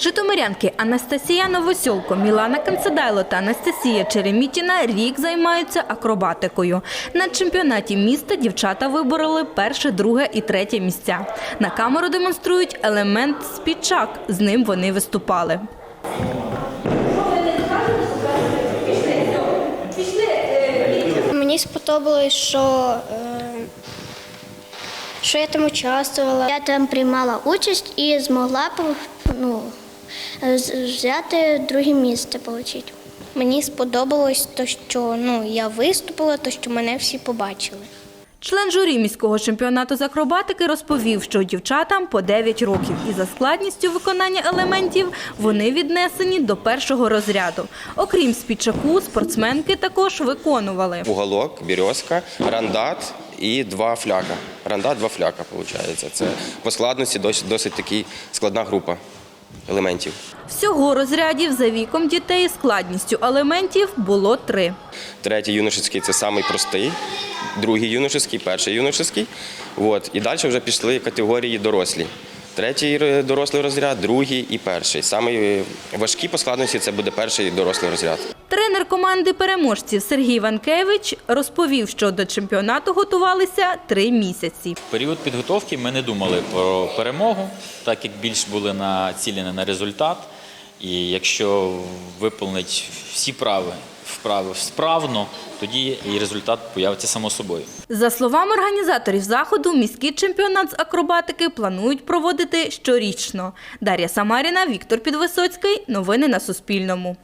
Житомирянки Анастасія Новосьолко, Мілана Канцедайло та Анастасія Черемітіна рік займаються акробатикою. На чемпіонаті міста дівчата вибороли перше, друге і третє місця. На камеру демонструють елемент спічак. З ним вони виступали. Мені сподобалось, що, е, що я там участвувала. Я там приймала участь і змогла ну, взяти друге місце. Отримати. Мені сподобалось те, що ну, я виступила, то що мене всі побачили. Член журі міського чемпіонату з акробатики розповів, що дівчатам по 9 років, і за складністю виконання елементів вони віднесені до першого розряду. Окрім спічаку, спортсменки також виконували. Уголок, березка, рандат і два фляка. Рандат, два фляка, виходить. Це по складності досить, досить таки складна група елементів. Всього розрядів за віком дітей складністю елементів було три. Третій юношеський це самий простий, другий юношеський, перший юношеський. От. І далі вже пішли категорії дорослі. Третій дорослий розряд, другий і перший. Самий важкі важкий по складності це буде перший дорослий розряд. Тренер команди переможців Сергій Ванкевич розповів, що до чемпіонату готувалися три місяці. В період підготовки ми не думали про перемогу, так як більш були націлені на результат. І якщо виповнить всі прави, вправи справно, тоді і результат появиться само собою. За словами організаторів заходу, міський чемпіонат з акробатики планують проводити щорічно. Дар'я Самаріна, Віктор Підвисоцький. Новини на Суспільному.